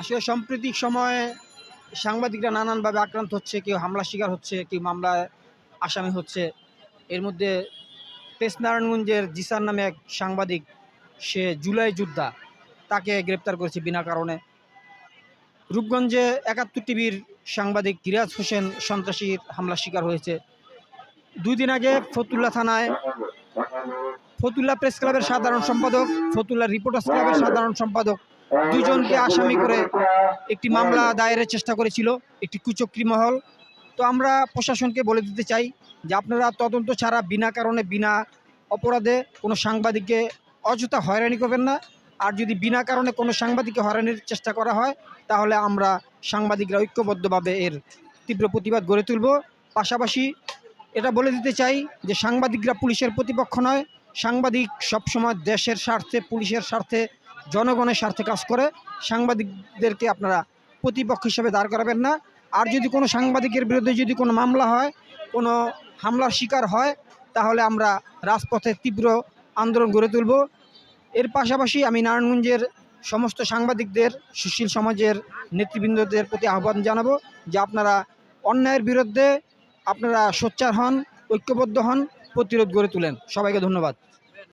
আসলে সাম্প্রতিক সময়ে সাংবাদিকরা নানানভাবে আক্রান্ত হচ্ছে, কেউ হামলার শিকার হচ্ছে, কেউ মামলায় আসামি হচ্ছে। এর মধ্যে তেসনারায়ণগঞ্জের জিসার নামে এক সাংবাদিক, সে জুলাই যোদ্ধা, তাকে গ্রেপ্তার করেছে বিনা কারণে। রূপগঞ্জে একাত্তর টিভির সাংবাদিক কিরাজ হোসেন সন্ত্রাসীর হামলার শিকার হয়েছে। দুই দিন আগে ফতুল্লা থানায় ফতুল্লা প্রেস ক্লাবের সাধারণ সম্পাদক, ফতুল্লা রিপোর্টার্স ক্লাবের সাধারণ সম্পাদক দুজনকে আসামি করে একটি মামলা দায়েরের চেষ্টা করেছিল, একটি কুচক্রি মহল। তো আমরা প্রশাসনকে বলে দিতে চাই যে আপনারা তদন্ত ছাড়া বিনা কারণে, বিনা অপরাধে কোনো সাংবাদিককে অযথা হয়রানি করবেন না। আর যদি বিনা কারণে কোনো সাংবাদিককে হয়রানির চেষ্টা করা হয়, তাহলে আমরা সাংবাদিকরা ঐক্যবদ্ধভাবে এর তীব্র প্রতিবাদ গড়ে তুলব। পাশাপাশি এটা বলে দিতে চাই যে সাংবাদিকরা পুলিশের প্রতিপক্ষ নয়, সাংবাদিক সবসময় দেশের স্বার্থে, পুলিশের স্বার্থে জনগণের স্বার্থে কাজ করে, সাংবাদিকদেরকে আপনারা প্রতিপক্ষ হিসেবে দাঁড় করাবেন না। আর যদি কোনো সাংবাদিকের বিরুদ্ধে যদি কোনো মামলা হয়, কোনো হামলার শিকার হয়, তাহলে আমরা রাজপথে তীব্র আন্দোলন গড়ে তুলব। এর পাশাপাশি আমি নারায়ণগঞ্জের সমস্ত সাংবাদিকদের, সুশীল সমাজের নেতৃবৃন্দদের প্রতি আহ্বান জানাব যে আপনারা অন্যায়ের বিরুদ্ধে আপনারা সোচ্চার হন, ঐক্যবদ্ধ হন, প্রতিরোধ গড়ে তুলেন। সবাইকে ধন্যবাদ।